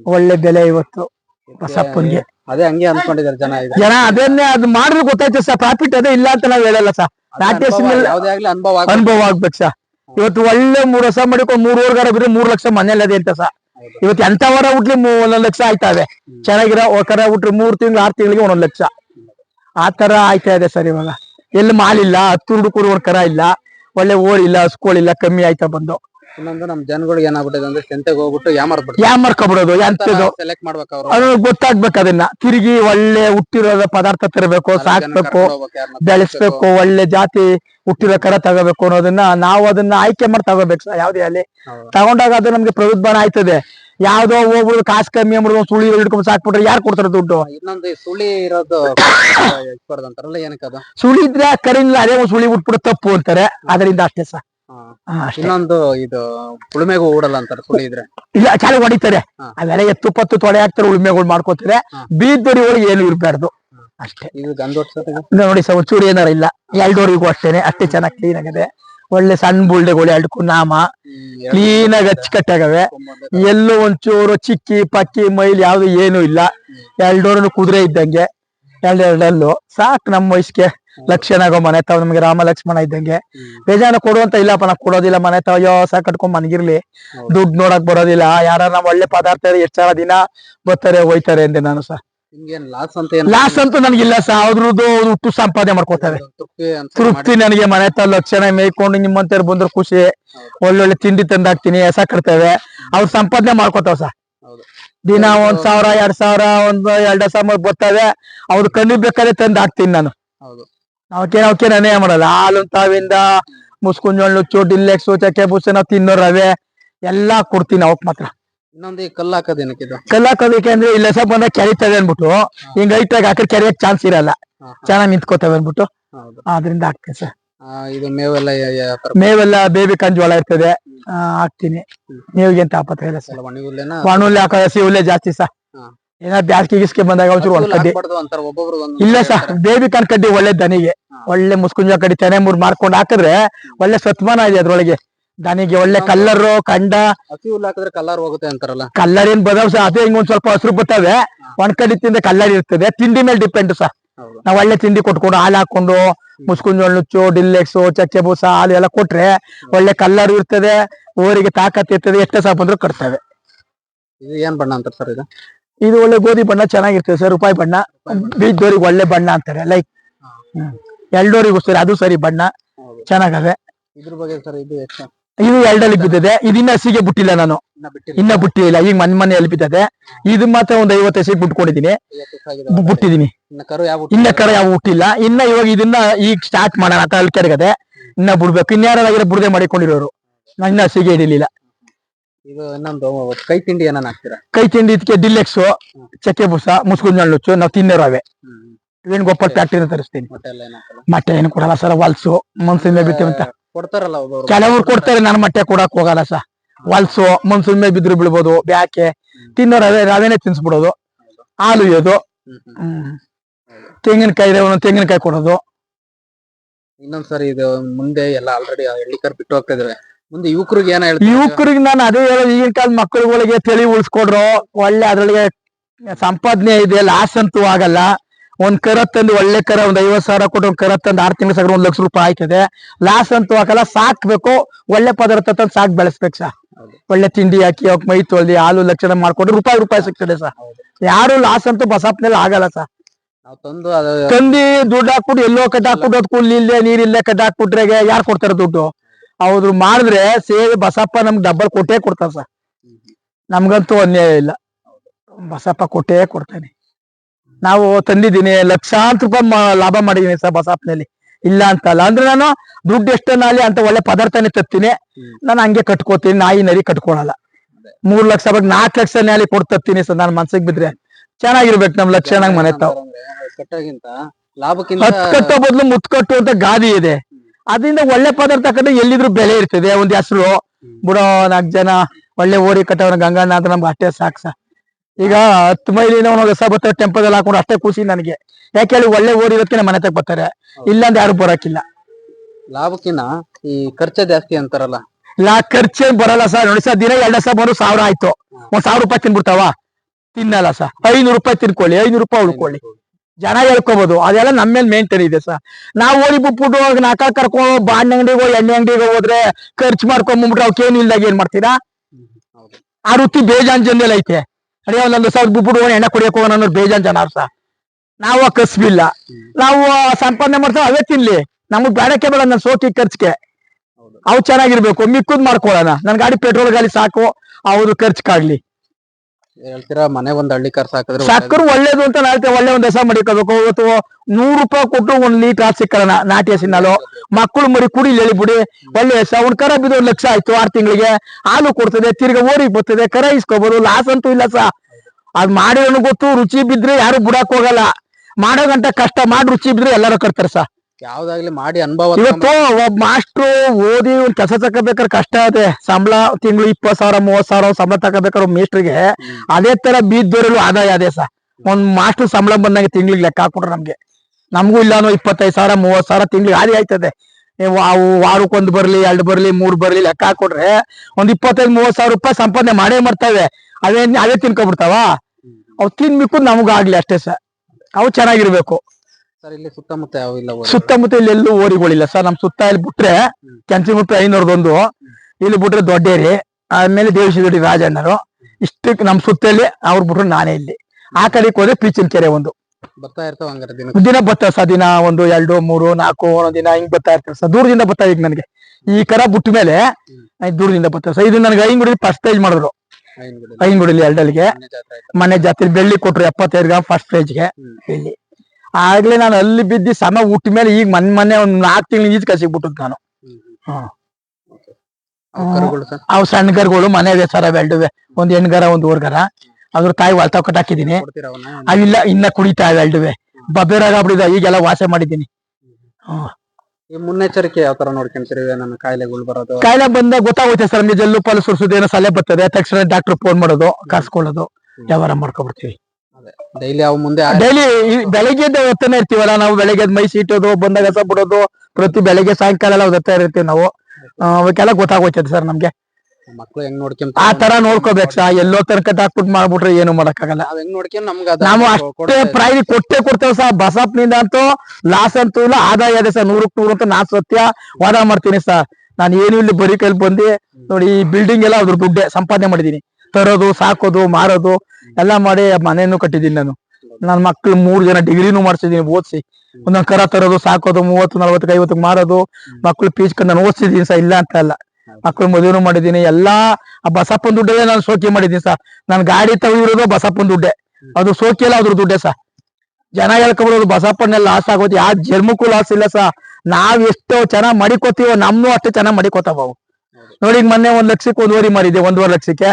S2: ಒಳ್ಳೆ ಬೆಲೆ ಇವತ್ತು.
S1: ಇದಕ್ಕೆ
S2: ಬಸಪ್ಪನ್ಗೆ
S1: ಅದೇ ಹಂಗೆ ಅನ್ಕೊಂಡಿದ್ದಾರೆ ಜನ ಈಗ.
S2: ಜನ ಅದನ್ನೇ ಅದು ಮಾಡಿದ್ರೆ ಗೊತ್ತಾಯ್ತು ಸರ್ ಪ್ರಾಫಿಟ್ ಅದೇ ಇಲ್ಲ ಅಂತ ನಾವ್ ಹೇಳಲ್ಲ ಸರ್.
S1: ಅನುಭವ,
S2: ಹಸಿನಲ್ಲಿ
S1: ಯಾವ್ದೇ ಆಗ್ಲಿ ಅನುಭವ ಆಗ್ಬೇಕು.
S2: ಅನುಭವ ಆಗ್ಬೇಕು ಸರ್. ಇವತ್ತು ಒಳ್ಳೆ ಮೂರ್ ವರ್ಷ ಮಾಡಿಕೊಂಡು ಮೂರ್ ವರ್ಷ ಬಿದ್ರೆ ಮೂರ್ ಲಕ್ಷ ಮನೇಲಿ ಅದೇ ಅಂತ ಸರ್. ಇವತ್ತು ಎಂತ ವರ ಹುಟ್ಲಿ ಮೂ- ಒಂದೊಂದ್ ಲಕ್ಷ ಆಯ್ತಾವೆ ಚೆನ್ನಾಗಿರೋ ಕರ ಹುಟ್ರಿ ಮೂರ್ ತಿಂಗಳು ಆರ್ ತಿಂಗಳಿಗೆ ಒಂದೊಂದ್ ಲಕ್ಷ. ಆ ತರ ಆಯ್ತಾ ಇದೆ ಸರ್ ಇವಾಗ. ಎಲ್ಲಿ ಮಾಲಿಲ್ಲ ಹತ್ತು ಹುಡುಕರು ಒಂದ್ ಕರ ಇಲ್ಲ. ಒಳ್ಳೆ ಓಳಿಲ್ಲ ಹಸ್ಕೋಳಿಲ್ಲ ಕಮ್ಮಿ ಆಯ್ತಾ ಬಂದು.
S1: ಇನ್ನೊಂದು ನಮ್ ಜನಗಳಿಗೆ ಏನಾಗ್ಬಿಟ್ಟಿದೆ ಅಂದ್ರೆ ಸಂತೆಗೆ ಹೋಗ್ಬಿಟ್ಟು ಯಾಮಾರ್ಬಿಡ್ತಾರೆ
S2: ಯಾ ಮಾಡ್ಕೊಬಿಡೋದು ಎಂತದು?
S1: ಸೆಲೆಕ್ಟ್ ಮಾಡ್ಬೇಕು ಅವ್ರು.
S2: ಅದು ಗೊತ್ತಾಗ್ಬೇಕು ಅದನ್ನ. ತಿರುಗಿ ಒಳ್ಳೆ ಹುಟ್ಟಿರೋ ಪದಾರ್ಥ ತರಬೇಕು ಸಾಕ್ಬೇಕು ಬೆಳೆಸ್ಬೇಕು ಒಳ್ಳೆ ಜಾತಿ ಹುಟ್ಟಿರೋ ಕರ ತಗೋಬೇಕು ಅನ್ನೋದನ್ನ ನಾವು ಅದನ್ನ ಆಯ್ಕೆ ಮಾಡಿ ತಗೋಬೇಕು ಸರ್ ಯಾವ್ದೇ ಅಲ್ಲಿ ತಗೊಂಡಾಗ ಅದು ನಮ್ಗೆ ಪ್ರತಿಭಾನ ಆಯ್ತದೆ. ಯಾವ್ದೋ ಹೋಗ್ಬಿಡುದು ಕಾಸು ಕಮ್ಮಿ ಅಂಬಿಡು ಸುಳಿ ಹಿಡ್ಕೊಂಡು ಸಾಕ್ಬಿಟ್ರೆ ಯಾರು ಕೊಡ್ತಾರೆ ದುಡ್ಡು?
S1: ಇನ್ನೊಂದು ಸುಳಿ ಇರೋದು *coughs* ಇಟ್ಬಾರ್ದು ಅಂತಾರಲ್ಲ ಏನಕ್ಕೆ ಅದು?
S2: ಸುಳಿ ಇದ್ರೆ ಕರಿಲ್ಲ ಅದೇ ಒಂದ್ ಸುಳಿ ಬಿಟ್ಬಿಡು ತಪ್ಪು ಅಂತಾರೆ. ಅದರಿಂದ ಅಷ್ಟೇ ಸರ್.
S1: ಇನ್ನೊಂದು ಇದು ಉಳುಮೆಗೂ ಓಡಲ್ಲ ಅಂತಾರೆ ಸುಳಿ ಇದ್ರೆ
S2: ಇಲ್ಲ ಚಾಲಿ ಹೊಡಿತಾರೆ. ಅವೆಲ್ಲ ಎತ್ತು ಪತ್ತು ತೊಳೆ ಹಾಕ್ತಾರೆ ಉಳುಮೆಗಳು ಮಾಡ್ಕೋತಾರೆ ಬೀದರಿ ಒಳಗೆ ಏನು ಇರ್ಬಾರ್ದು. ಅಷ್ಟೇ.
S1: ಇದು ಗಂಧ
S2: ನೋಡಿ ಸರ್ ಒಂಚೂರು ಏನಾರ ಇಲ್ಲ. ಎರಡೂವರೆಗೂ ಅಷ್ಟೇನೆ ಅಷ್ಟೇ ಚೆನ್ನಾಗಿ ಕ್ಲೀನ್ ಆಗಿದೆ. ಒಳ್ಳೆ ಸಣ್ಣ ಬುಲ್ಡೆಗಳು ಎರಡಕ್ಕೂ ನಾಮ ಕ್ಲೀನ್ ಆಗಿ ಅಚ್ಚುಕಟ್ಟಾಗವೆ. ಎಲ್ಲೂ ಒಂಚೂರು ಚಿಕ್ಕಿ ಪಕ್ಕಿ ಮೈಲ್ ಯಾವ್ದು ಏನು ಇಲ್ಲ. ಎರಡೂರು ಕುದುರೆ ಇದ್ದಂಗೆ. ಎರಡೆರಡಲ್ಲೂ ಸಾಕ್ ನಮ್ಮ ವಯಸ್ಸಿಗೆ. ಲಕ್ಷಣ ಆಗೋ ಮನೆ ತಾವ ನಮ್ಗೆ ರಾಮ ಲಕ್ಷ್ಮಣ ಇದ್ದಂಗೆ ಬೇಜಾನ ಕೊಡುವಂತ ಇಲ್ಲಪ್ಪ ನಾ ಕೊಡೋದಿಲ್ಲ. ಮನೆ ತಾವ ಹೊಸ ಕಟ್ಕೊಂಡ್ ಮನಗಿರ್ಲಿ. ದುಡ್ಡು ನೋಡಕ್ ಬರೋದಿಲ್ಲ. ಯಾರ ನಾವ್ ಒಳ್ಳೆ ಪದಾರ್ಥ ಎಷ್ಟು ಸಾವಿರ ದಿನ ಬರ್ತಾರೆ ಹೋಯ್ತಾರೆ ಅಂದೆ ನಾನು ಸರ್
S1: ನಿಮ್ಗೇನ್ ಲಾಸ್ ಅಂತ
S2: ನನಗಿಲ್ಲ ಸರ್ ಅವ್ರದ್ದು ಹುಟ್ಟು ಸಂಪಾದನೆ ಮಾಡ್ಕೊತಾರೆ.
S1: ತೃಪ್ತಿ
S2: ನನಗೆ ಮನೆ ತ ಲಕ್ಷಣ ಮೇಯ್ಕೊಂಡು ನಿಮ್ಮಂತ ಬಂದ್ರೆ ಖುಷಿ. ಒಳ್ಳೊಳ್ಳೆ ತಿಂಡಿ ತಂದಾಕ್ತೀನಿ ಹೆಸ ಕಟ್ತೇವೆ. ಅವ್ರು ಸಂಪಾದನೆ ಮಾಡ್ಕೋತಾವ ಸರ್
S1: ಹೌದು.
S2: ದಿನ ಒಂದ್ ಸಾವಿರ ಎರಡ್ ಸಾವಿರ ಒಂದ್ ಎರಡ್ ಸಾವಿರ ಬರ್ತಾವೆ. ಅವ್ರು ಕಣ್ಣು ಬೇಕಾದ್ರೆ ತಂದು ಹಾಕ್ತೀನಿ ನಾನು ಅವಕ್ಕೆ ಅವಕ್ಕೆ ನಾನೇ ಮಾಡಲ್ಲ. ಹಾಲು ತಾವಿಂದ ಮುಸ್ಕುಂಜೋಳ್ ನುಚ್ಚು ಡಿಲ್ಲೆಕ್ಸು ಚಕ್ಕೆ ಬುಸ್ಸು ನಾವು ತಿನ್ನೋ ರವೆ ಎಲ್ಲಾ ಕೊಡ್ತೀನಿ ಅವಕ್ ಮಾತ್ರ.
S1: ಇನ್ನೊಂದು ಕಲ್ಲು ಹಾಕೋದು ಏನಕ್ಕೆ ಇದು?
S2: ಕಲ್ಲ ಹಾಕೋದಕ್ಕೆ ಅಂದ್ರೆ ಇಲ್ಲ ಸ್ವಲ್ಪ ಬಂದಾಗ ಕೆರಿತದೆ ಅನ್ಬಿಟ್ಟು ಹಿಂಗ್ ಹೈಟಾಗಿ ಹಾಕಿದ್ರೆ ಕೆರೆಯಕ್ ಚಾನ್ಸ್ ಇರಲ್ಲ. ಚೆನ್ನಾಗಿ ನಿಂತ್ಕೋತವೆ ಅನ್ಬಿಟ್ಟು ಅದರಿಂದ ಹಾಕ್ತೀನಿ ಸರ್.
S1: ಇದು ಮೇವೆಲ್ಲ
S2: ಮೇವೆಲ್ಲ ಬೇಬಿ ಕಂಜೋಳ ಇರ್ತದೆ. ಹಾಕ್ತೀನಿ. ಮೇವಿಗೆ ಅಂತ ಆಪತ್ತ ಇಲ್ಲ ಸರ್.
S1: ಒಣಗುಲ್ಲೆ
S2: ಹಾಕೋದ ಹಾಕೋ ಜಾಸ್ತಿ ಸರ್.
S1: ಹಾ.
S2: ಏನಾರ ಬ್ಯಾಸ್ಗೆ ಗಿಸ್ಕೆ ಬಂದಾಗ ಒಂಚೂರು ಒಂದ್ ಕಡ್ಡಿ ಇಲ್ಲ. ಸರ್ ಬೇಬಿ ಕಣ್ ಕಡ್ಡಿ ಒಳ್ಳೆ ದನಿಗೆ ಒಳ್ಳೆ ಮುಸ್ಕುಂಜ ಕಡ್ಡಿ ತೆನೆ ಮೂರ್ ಮಾರ್ಕೊಂಡ್ ಹಾಕಿದ್ರೆ ಒಳ್ಳೆ ಸತ್ಮಾನ ಇದೆ ಅದ್ರೊಳಗೆ. ದನಿಗೆ ಒಳ್ಳೆ ಕಲ್ಲರ್ ಕಂಡ.
S1: ಹಾಕಿದ್ರೆ ಕಲರ್ ಹೋಗುತ್ತೆ ಅಂತಾರಲ್ಲ.
S2: ಕಲ್ಲರ್ ಏನ್ ಬದಾವ್ ಸರ್ ಅದೇ ಹಿಂಗ್ ಒಂದ್ ಸ್ವಲ್ಪ ಹಸಿರು ಬರ್ತವೆ. ಒಣ್ ಕಡ್ಡಿ ತಿಂದ ಕಲ್ಲರ್ ಇರ್ತದೆ. ತಿಂಡಿ ಮೇಲೆ ಡಿಪೆಂಡ್ ಸರ್. ನಾವ್ ಒಳ್ಳೆ ತಿಂಡಿ ಕೊಟ್ಕೊಂಡು ಹಾಲು ಹಾಕೊಂಡು ಮುಸ್ಕುಂಜೋಳ್ ನುಚ್ಚು ಡಿಲ್ಲೆಕ್ಸು ಚಕ್ಕೆ ಬೂಸ ಹಾಲು ಎಲ್ಲ ಕೊಟ್ರೆ ಒಳ್ಳೆ ಕಲ್ಲರ್ ಇರ್ತದೆ ಊರಿಗೆ ತಾಕತ್ ಇರ್ತದೆ ಎಷ್ಟೇ ಸಹ ಬಂದ್ರು ಕಟ್ತವೆ.
S1: ಇದು ಏನ್ ಬಣ್ಣ ಅಂತ ಸರ್ ಇದು?
S2: ಇದು ಒಳ್ಳೆ ಗೋಧಿ ಬಣ್ಣ ಚೆನ್ನಾಗಿರ್ತದೆ ಸರ್ ರೂಪಾಯಿ ಬಣ್ಣ. ಬೀಜದವ್ರಿಗೆ ಒಳ್ಳೆ ಬಣ್ಣ ಅಂತಾರೆ ಲೈಕ್ ಎಲ್ಡೋರಿಗೂ ಸರಿ ಅದು ಸರಿ ಬಣ್ಣ.
S1: ಚೆನ್ನಾಗದೆ
S2: ಚೆನ್ನಾಗವೆ.
S1: ಇದ್ರ ಬಗ್ಗೆ ಸರ್ ಇದು
S2: ಇದು ಎರಡಲ್ಲಿ ಬಿದ್ದಿದೆ. ಇದಿನ್ನ ಹಸಿಗೆ ಬಿಟ್ಟಿಲ್ಲ ನಾನು.
S1: ಇನ್ನ ಬಿಟ್ಟಿಲ್ಲ.
S2: ಈಗ ಮನ್ ಮನೆಯಲ್ಲಿ ಬಿದ್ದದೆ. ಇದು ಮಾತ್ರ ಒಂದ್ ಐವತ್ತು ಹಸಿಗೆ ಬಿಟ್ಕೊಂಡಿದೀನಿ. ಬಿಟ್ಟಿದೀನಿ.
S1: ಇನ್ನ ಕರು ಯಾವ
S2: ಹುಟ್ಟಿಲ್ಲ? ಇನ್ನ ಇವಾಗ ಇದನ್ನ ಈಗ ಸ್ಟಾರ್ಟ್ ಮಾಡೋಣ ಅಂತ ಅಲ್ಲಿ ಕೆರಗದೆ. ಇನ್ನ ಬಿಡ್ಬೇಕು. ಇನ್ಯಾರಾಗಿರೋ ಬುಡದೆ ಮಾಡಿಕೊಂಡಿರೋರು. ನಾನು ಇನ್ನ ಹಸಿಗೆ ಹಿಡಿಲಿಲ್ಲ.
S1: ಇದು ಇನ್ನೊಂದು ಕೈ ತಿಂಡಿ ಏನಾನ ಹಾಕ್ತೀರಾ?
S2: ಕೈ ತಿಂಡಿ ಇದಕ್ಕೆ ಡಿಲೆಕ್ಸ್ ಚಕ್ಕೆ ಬುಸ ಮುಸ್ಕುಂಜಾಳ ನುಚ್ಚು ನಾವು ತಿನ್ನೋರವೆ ವೇಣುಗೋಪಾಲ್ ಫ್ಯಾಕ್ಟ್ರಿ ತರಿಸ್ತೀನಿ.
S1: ಮೊಟ್ಟೆ ಏನ್ ಹಾಕಲ್ಲ
S2: ಮೊಟ್ಟೆ ಏನು ಕೊಡಲ್ಲ ಸರ್ ವಾಲ್ಸು ಮನ್ಸಿನ ಮೇಲೆ ಬಿತ್ತು ಅಂತ.
S1: ಕೊಡ್ತಾರಲ್ಲ
S2: ಕೆಲವ್ರು ಕೊಡ್ತಾರೆ ನಾನು ಮೊಟ್ಟೆ ಕೊಡಕ್ ಹೋಗಲ್ಲ ಸರ್. ವಾಲ್ಸು ಮನ್ಸಿನ ಮೇಲೆ ಬಿದ್ರು ಬಿಡ್ಬೋದು ಬ್ಯಾಕೆ. ತಿನ್ನೋ ರವೆ ರವೆನೆ ತಿನ್ಸ್ಬಿಡೋದು. ಹಾಲು ಇಯೋದು ತೆಂಗಿನಕಾಯಿ ಒಂದೊಂದು ತೆಂಗಿನಕಾಯಿ ಕೊಡೋದು.
S1: ಇನ್ನೊಂದ್ಸರಿ ಇದು ಮುಂದೆ ಎಲ್ಲ ಆಲ್ರೆಡಿ ಎಳ್ಳಿಕಾರ್ ಬಿಟ್ಟು ಹೋಗ್ತಾ ಇದಾರೆ. ಮುಂದೆ ಯುವಕರಿಗೆ ಏನ ಹೇಳ್ತೀನಿ
S2: ಯುವಕರಿಗೆ ನಾನು ಅದೇ ಹೇಳೋದು ಈಗಿನ ಕಾಲದ ಮಕ್ಕಳುಗಳಿಗೆ ತಳಿ ಉಳಿಸ್ಕೊಡ್ರು ಒಳ್ಳೆ ಅದ್ರೊಳಗೆ ಸಂಪಾದನೆ ಇದೆ ಲಾಸ್ ಅಂತೂ ಆಗಲ್ಲ. ಒಂದ್ ಕರ ತಂದು ಒಳ್ಳೆ ಕರ ಒಂದ್ ಐವತ್ ಸಾವಿರ ಕೊಟ್ಟು ಒಂದ್ ಕರ ತಂದು ಆರ್ ತಿಂಗಳ ಸಾವಿರ ಒಂದ್ ಲಕ್ಷ ರೂಪಾಯಿ ಆಯ್ತದೆ. ಲಾಸ್ ಅಂತೂ ಆಗಲ್ಲ ಸಾಕ್ಬೇಕು ಒಳ್ಳೆ ಪದಾರ್ಥ ತಂದು ಸಾಕ್ ಬೆಳೆಸ್ಬೇಕು ಸಾ ಒಳ್ಳೆ ತಿಂಡಿ ಹಾಕಿ ಅವಕ್ ಮೈ ತೊಳ್ದಿ ಹಾಲು ಲಕ್ಷಣ ಮಾಡ್ಕೊಂಡ್ರೆ ರೂಪಾಯಿ ರೂಪಾಯಿ ಸಿಗ್ತದೆ ಸಾ ಯಾರು ಲಾಸ್ ಅಂತೂ ಬಸಪ್ಪನಲ್ಲಿ ಆಗಲ್ಲ ಸಾ
S1: ತಂದಿ
S2: ದುಡ್ಡು ಹಾಕ್ಬಿಟ್ಟು ಎಲ್ಲೋ ಕಡ್ಡ ಹಾಕ್ಬಿಟ್ಟು ಅದ್ ಕುಲ್ ಇಲ್ಲೇ ನೀರಿಲ್ಲೇ ಕಡ್ಡ ಹಾಕ್ಬಿಟ್ರೆ ಯಾರು ಕೊಡ್ತಾರೆ ದುಡ್ಡು? ಅವ್ರು ಮಾಡಿದ್ರೆ ಸೇರಿ ಬಸಪ್ಪ ನಮ್ಗೆ ಡಬ್ಬಲ್ ಕೊಟ್ಟೇ ಕೊಡ್ತಾರ ಸರ್ ನಮ್ಗಂತೂ ಅನ್ಯಾಯ ಇಲ್ಲ. ಬಸಪ್ಪ ಕೊಟ್ಟೇ ಕೊಡ್ತಾನೆ. ನಾವು ತಂದಿದ್ದೀನಿ ಲಕ್ಷಾಂತರ ರೂಪಾಯಿ ಲಾಭ ಮಾಡಿದ್ದೀನಿ ಸರ್ ಬಸಪ್ಪನಲ್ಲಿ. ಇಲ್ಲ ಅಂತಲ್ಲ. ಅಂದ್ರೆ ನಾನು ದುಡ್ಡು ಎಷ್ಟನ್ನಾಲಿ ಅಂತ ಒಳ್ಳೆ ಪದಾರ್ಥನೇ ತತ್ತೀನಿ. ನಾನು ಹಂಗೆ ಕಟ್ಕೋತೀನಿ ನಾಯಿ ನರಿ ಕಟ್ಕೊಳಲ್ಲ. ಮೂರ್ ಲಕ್ಷ ಬಗ್ಗೆ ನಾಲ್ಕು ಲಕ್ಷ ನಾಲಿ ಕೊಟ್ಟು ತತ್ತೀನಿ ಸರ್ ನಾನು ಮನ್ಸಿಗೆ ಬಿದ್ರೆ ಚೆನ್ನಾಗಿರ್ಬೇಕು ನಮ್ ಚೆನ್ನಾಗಿ ಮನೆ ತಾವು.
S1: ಲಾಭಕ್ಕಿಂತ
S2: ಕಟ್ಟೋ ಬದಲು ಮುತ್ ಕಟ್ಟು ಅಂತ ಗಾದಿ ಇದೆ. ಅದರಿಂದ ಒಳ್ಳೆ ಪದಾರ್ಥ ಕಂಡ್ರೆ ಎಲ್ಲಿದ್ರು ಬೆಲೆ ಇರ್ತದೆ. ಒಂದ್ ಹೆಸರು ಬಿಡೋ ನಾಲ್ಕು ಜನ ಒಳ್ಳೆ ಓರಿ ಕಟ್ಟವನ ಗಂಗಾನಾಥ ಅಂತ ನಮ್ಗೆ ಅಷ್ಟೇ ಸಾಕು ಸರ್. ಈಗ ಹತ್ತು ಮೈಲಿನ ಒಂದು ಹೊಸ ಬತ್ತ ಟೆಂಪಲ್ ಹಾಕೊಂಡು ಅಷ್ಟೇ ಖುಷಿ ನನಗೆ. ಯಾಕೆ ಹೇಳಿ ಒಳ್ಳೆ ಓರಿ ಇರೋದಕ್ಕೆ ನಮ್ಮ ಮನೆ ತಗ ಬರ್ತಾರೆ. ಇಲ್ಲಾಂದ್ರೆ ಯಾರು ಬರೋಕಿಲ್ಲ
S1: ಲಾಭಕ್ಕಿನ್ನ ಈ ಖರ್ಚ ಜಾಸ್ತಿ ಅಂತಾರಲ್ಲ.
S2: ಲಾ ಖರ್ಚೇನ್ ಬರಲ್ಲ ಸರ್. ನೋಡಿ ಸರ್ ದಿನ ಎರಡ್ ಸಾವಿರ ಬಂದು ಸಾವಿರ ಆಯ್ತು. ಒಂದ್ ಸಾವಿರ ರೂಪಾಯಿ ತಿನ್ಬಿಡ್ತಾವ ತಿನ್ನಲ್ಲ ಸರ್. ಐನೂರು ರೂಪಾಯಿ ತಿನ್ಕೊಳ್ಳಿ ಐನೂರು ರೂಪಾಯಿ ಉಳ್ಕೊಳ್ಳಿ. ಜನ ಹೇಳ್ಕೋಬಹುದು ಅದೆಲ್ಲ ನಮ್ಮ ಮೇಲೆ ಮೇಂಟೈನ್ ಇದೆ ಸರ್. ನಾವು ಓಡಿ ಬಿಟ್ಬಿಟ್ಟು ನಾಕ ಕರ್ಕೊಂಡು ಬಾಣ್ಣ ಅಂಗಡಿಗೋ ಎಣ್ಣೆ ಅಂಗಡಿಗೆ ಹೋದ್ರೆ ಖರ್ಚು ಮಾಡ್ಕೊಂಡ್ಬಿಟ್ರೆ ಅವಕ್ಕೇನು ಇಲ್ದಾಗ ಏನ್ ಮಾಡ್ತೀರಾ? ಆ ವೃತ್ತಿ ಬೇಜಾನ್ ಜನದಲ್ಲಿ ಐತೆ. ಅದೇ ಒಂದೊಂದು ಸಾವಿರ ಬಿಟ್ಬಿಟ್ಟು ಹೋಗಿ ಎಣ್ಣೆ ಕುಡಿಯಕ್ ಹೋಗೋಣ ಅನ್ನೋದು ಬೇಜಾನ್ ಜನ ಸರ್. ನಾವು ಕಸ್ಬಿಲ್ಲ. ನಾವು ಸಂಪಾದನೆ ಮಾಡ್ತಾ ಅವೇ ತಿನ್ಲಿ. ನಮಗ್ ಬೇಡಕ್ಕೆ ಬೇಡ ನನ್ನ ಸೋಕಿ ಖರ್ಚಿಗೆ. ಅವು ಚೆನ್ನಾಗಿರ್ಬೇಕು. ಮಿಕ್ಕುದ್ ಮಾಡ್ಕೊಳ್ಳೋಣ. ನನ್ ಗಾಡಿ ಪೆಟ್ರೋಲ್ ಗಾಡಿ ಸಾಕು. ಅವ್ರ ಖರ್ಚಿಗಾಗ್ಲಿ
S1: ಹೇಳ್ತೀರಾ? ಮನೆ ಒಂದ್ ಹಳ್ಳಿ ಕಾರ್ ಸಾಕಿದ್ರೆ
S2: ಒಳ್ಳೇದು. ಅಂತ ನಾಳೆ ಒಳ್ಳೆ ಒಂದ್ ಹೆಸ ಮಡಿಕೋಬೇಕು. ಇವತ್ತು ನೂರು ರೂಪಾಯಿ ಕೊಟ್ಟು ಒಂದ್ ಲೀಟರ್ ಹಾಕಿ ಸಿಕ್ಕಲ್ಲ ನಾಟಿ ಹಸಿನಾಲು ಮಕ್ಕಳು ಮರಿ ಕುಡಿ ಬಿಡಿ ಒಳ್ಳೆ ಒಂದ್ ಕರ ಬಿದ್ದು ಒಂದ್ ಲಕ್ಷ ಆಯ್ತು ಆರ್ ತಿಂಗಳಿಗೆ. ಹಾಲು ಕೊಡ್ತದೆ, ತಿರ್ಗ ಓರಿಗೆ ಬರ್ತದೆ, ಕರ ಇಸ್ಕೋಬಹುದು ಲಾಸ್ ಅಂತೂ ಇಲ್ಲ ಸಾ ಅದ್ ಮಾಡಿರೋನು ಗೊತ್ತು. ರುಚಿ ಬಿದ್ರೆ ಯಾರು ಬಿಡಕ್ ಹೋಗಲ್ಲ. ಮಾಡೋ ಗಂಟ ಕಷ್ಟ. ಮಾಡಿ ರುಚಿ ಬಿದ್ರೆ ಎಲ್ಲರೂ ಕಟ್ತಾರೆ ಸಾ
S1: ಯಾವ್ದಾಗ್ಲಿ ಮಾಡಿ ಅನುಭವ
S2: ಇವತ್ತು ಒಬ್ಬ ಮಾಸ್ಟ್ರು ಓದಿ ಒಂದ್ ಕೆಲಸ ತಗೋಬೇಕಾದ್ರೆ ಕಷ್ಟ ಅದೇ. ಸಂಬಳ ತಿಂಗಳು ಇಪ್ಪತ್ ಸಾವಿರ ಮೂವತ್ ಸಾವಿರ ಸಂಬಳ ತಗೋಬೇಕಾದ್ರೆ ಮೇಸ್ಟ್ರಿಗೆ ಅದೇ ತರ ಬೀದ್ದೋರಲ್ಲೂ ಆದಾಯ ಅದೇ ಸರ್. ಒಂದ್ ಮಾಸ್ಟರ್ ಸಂಬಳ ಬಂದಂಗೆ ತಿಂಗ್ಳಿಗೆ ಲೆಕ್ಕ ಹಾಕೊಟ್ರೆ ನಮ್ಗೆ. ನಮಗೂ ಇಲ್ಲಾನು ಇಪ್ಪತ್ತೈದು ಸಾವಿರ ಮೂವತ್ ಸಾವಿರ ತಿಂಗ್ಳಿಗೆ ಆದಿ ಆಯ್ತದೆ. ನೀವು ಅವು ವಾರಕ್ಕೊಂದು ಬರ್ಲಿ ಎರಡು ಬರ್ಲಿ ಮೂರ್ ಬರ್ಲಿ ಲೆಕ್ಕ ಹಾಕೊಟ್ರೆ ಒಂದ್ ಇಪ್ಪತ್ತೈದು ಮೂವತ್ ಸಾವಿರ ರೂಪಾಯಿ ಸಂಪಾದನೆ ಮಾಡೇ ಮಾಡ್ತಾವೆ. ಅದೇ ಅದೇ ತಿನ್ಕೊಬಿಡ್ತಾವ? ಅವು ತಿನ್ಬೇಕು ನಮಗಾಗ್ಲಿ ಅಷ್ಟೇ ಸರ್. ಅವು ಚೆನ್ನಾಗಿರ್ಬೇಕು.
S1: ಇಲ್ಲಿ ಸುತ್ತಮುತ್ತ ಯಾವ ಇಲ್ಲ
S2: ಸುತ್ತಮುತ್ತ ಇಲ್ಲಿ ಎಲ್ಲೂ ಓರಿಗಳಿಲ್ಲ ಸರ್. ನಮ್ ಸುತ್ತ ಇಲ್ಲಿ ಬಿಟ್ರೆ ಕೆಂಚಿಮುತ್ತ ಐನೂರದೊಂದು. ಇಲ್ಲಿ ಬಿಟ್ರೆ ದೊಡ್ಡೇರಿ ಆಮೇಲೆ ದೇವಶಿದೊಡ್ಡಿ ರಾಜಣ್ಣರು. ಇಷ್ಟಕ್ಕೆ ನಮ್ ಸುತ್ತಲ್ಲಿ ಅವ್ರ ಬಿಟ್ರು ನಾನೇ ಇಲ್ಲಿ. ಆ ಕಡೆಗೆ ಹೋದ್ರೆ ಪೀಚಿನ ಕೆರೆ ಒಂದು.
S1: ಬರ್ತಾ ಇರ್ತಾವ ಹಂಗಾರೆ ದಿನ
S2: ದಿನ ಬತ್ತ ಸರ್ ದಿನ ಒಂದು ಎರಡು ಮೂರು ನಾಲ್ಕು ಒಂದೊಂದ್ ದಿನ ಹಿಂಗ್ ಬರ್ತಾ ಇರ್ತಾರೆ ಸರ್. ದೂರದಿಂದ ಬರ್ತಾ ಈಗ ನನಗೆ. ಈ ಕರ ಬಿಟ್ಟ ಮೇಲೆ ದೂರದಿಂದ ಬರ್ತಾರೆ ಸರ್. ಇದು ನನಗೆ ಗುಡಿ ಫಸ್ಟ್ ಪ್ರೈಜ್ ಮಾಡಿದ್ರು.
S1: ಐನ್
S2: ಗುಡಿಲಿ ಎರಡಲ್ಲಿಗೆ
S1: ಮನೆ ಜಾತ್ರೆ
S2: ಬೆಳ್ಳಿ ಕೊಟ್ರು ಎಪ್ಪತ್ತೈದು ಗ್ರಾಮ್ ಫಸ್ಟ್ ಪ್ರೈಜ್ಗೆ
S1: ಹ್ಮ್.
S2: ಆಗ್ಲೇ ನಾನು ಅಲ್ಲಿ ಬಿದ್ದಿ ಸಮ ಹುಟ್ಟ ಮೇಲೆ ಈಗ ಮನ್ ಮೊನ್ನೆ ಒಂದ್ ನಾಲ್ಕು ತಿಂಗಳು ಈಜ್ ಕಸಿಗ್ಬಿಟ್ಟದ್ ನಾನು.
S1: ಹ್ಮ್. ಅವು
S2: ಸಣ್ಣ ಗರ್ಗಳು ಮನೆ ಸರ ಬೆಳ್ಡುವೆ ಒಂದ್ ಹೆಣ್ಗರ ಒಂದ್ ಊರ್ಗರ ಅದ್ರ ತಾಯಿ ಒಳತಾವ್ ಕಟ್ಟಾಕಿದೀನಿ ಅವಿಲ್ಲ ಇನ್ನ ಕುಡಿತಾ ಇವೆ. ಬಬ್ಬೆರಾಗ ಬಿಡಿದ ಈಗೆಲ್ಲ ವಾಸ ಮಾಡಿದ್ದೀನಿ. ಹ್ಮ್.
S1: ಈ ಮುನ್ನೆಚ್ಚರಿಕೆ ಯಾವ ತರ ನೋಡ್ಕೊಂತೀರಿ? ನನ್ನ ಕಾಯಿಲೆಗಳು ಬರೋದು?
S2: ಕಾಯಿಲೆ ಬಂದಾಗ ಗೊತ್ತಾಗುತ್ತೆ ಸರ್ ನಿಜಲ್ಲು ಜಲ್ಲು ಪಾಲು ಸುರಿಸೋದೇನೋ ಸಲಹೆ ಸಲೆ ಬರ್ತದೆ. ತಕ್ಷಣ ಡಾಕ್ಟರ್ ಫೋನ್ ಮಾಡೋದು ಕಾಸ್ಕೊಳ್ಳೋದು ವ್ಯವಹಾರ ಮಾಡ್ಕೊಬಿಡ್ತೀವಿ.
S1: ಡೈಲಿ ಅವ್ ಮುಂದೆ
S2: ಡೈಲಿ ಬೆಳಿಗ್ಗೆ ಎದ್ದು ಓದ್ತಾನೆ ಇರ್ತೀವಲ್ಲ ನಾವು ಬೆಳಿಗ್ಗೆ ಮೈ ಸೀಟೋದು ಬಂದಾಗ ಕಸ ಬಿಡೋದು ಪ್ರತಿ ಬೆಳಿಗ್ಗೆ ಸಾಯಂಕಾಲ ಎಲ್ಲ ಓದ್ತಾ ಇರ್ತೀವಿ ನಾವು. ಅವಕ್ಕೆಲ್ಲ ಗೊತ್ತಾಗೋಯ್ತದೆ ಸರ್ ನಮ್ಗೆ.
S1: ಮಕ್ಳು ಹೆಂಗ್ ನೋಡ್ಕೊಂತ
S2: ಆ ತರ ನೋಡ್ಕೋಬೇಕು ಸರ್ ಎಲ್ಲೋ ತನಕ ಹಾಕ್ಬಿಟ್ಟು ಮಾಡ್ಬಿಟ್ರೆ ಏನು ಮಾಡಕ್ಕಾಗಲ್ಲ.
S1: ನಾವ್ ಹೆಂಗ್ ನೋಡ್ಕೊಂಡ್ ನಮ್ಗ
S2: ನಾವು
S1: ಕೊ-
S2: ಅಷ್ಟೇ. ಪ್ರೈಸ್ ಕೊಟ್ಟೆ ಕೊಡ್ತೇವೆ ಸರ್ ಬಸಪ್ನಿಂದ ಅಂತೂ ಲಾಸ್ ಅಂತೂ ಇಲ್ಲ ಆದಾಯ ಇದೆ ಸರ್ ನೂರಕ್ ನೂರು ಅಂತ ನಾ ಸತ್ಯ ವಾದ ಮಾಡ್ತೀನಿ ಸರ್. ನಾನು ಏನು ಇಲ್ಲಿ ಬರೀ ಕೈಲಿ ಬಂದು ನೋಡಿ ಈ ಬಿಲ್ಡಿಂಗ್ ಎಲ್ಲ ಅದ್ರ ದುಡ್ಡೆ ಸಂಪಾದನೆ ಮಾಡಿದೀನಿ ತರೋದು ಸಾಕೋದು ಮಾರೋದು ಎಲ್ಲ ಮಾಡಿ ಮನೆಯನ್ನು ಕಟ್ಟಿದೀನಿ ನಾನು. ನನ್ನ ಮಕ್ಳು ಮೂರ್ ಜನ ಡಿಗ್ರಿನೂ ಮಾಡ್ಸಿದೀನಿ ಓದಿಸಿ. ಒಂದೊಂದ್ ಕರ ತರೋದು ಸಾಕೋದು, ಮೂವತ್ತು, ನಲ್ವತ್ತಕ್ಕೆ, ಐವತ್ತಕ್ಕೆ ಮಾರೋದು. ಮಕ್ಳು ಪೀಚ್ ನಾನು ಓದಿಸಿದೀನಿ ಸರ್, ಇಲ್ಲ ಅಂತ ಅಲ್ಲ. ಮಕ್ಳು ಮದುವೆನೂ ಮಾಡಿದೀನಿ. ಎಲ್ಲಾ, ಆ ಬಸಪ್ಪನ ದುಡ್ಡೇ ನಾನು ಸೋಕಿ ಮಾಡಿದೀನಿ ಸರ್. ನಾನು ಗಾಡಿ ತಗೊಂಡಿರೋದು ಬಸಪ್ಪನ ದುಡ್ಡೆ. ಅದು ಸೋಕಿ ಎಲ್ಲ ಅದ್ರ ದುಡ್ಡೆ ಸರ್. ಜನ ಹೇಳ್ಕೊಬಿಡೋದು ಬಸಪ್ಪನ ಲಾಸ್ ಆಗೋದು. ಯಾವ ಜನ್ಮಕ್ಕೂ ಲಾಸ್ ಇಲ್ಲ ಸರ್. ನಾವ್ ಎಷ್ಟೋ ಚೆನ್ನಾಗ್ ಮಡಿಕೋತೀವೋ ನಮ್ನು ಅಷ್ಟು ಚೆನ್ನಾಗ್ ಮಡಿಕೋತಾವ ನೋಡಿ ಮೊನ್ನೆ ಒಂದ್ ಲಕ್ಷಕ್ಕೆ ಒಂದುವರೆ ಮಾರಿದೆ ಒಂದೂವರೆ ಲಕ್ಷಕ್ಕೆ.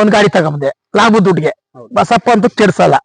S2: ಒಂದ್ ಗಾಡಿ ತಗೊಂಬಂದೆ, ಲಾಭದ ದುಡ್ಡಿಗೆ. ಬಸಪ್ಪ ಅಂತೂ ಕೆಡ್ಸಲ್ಲ.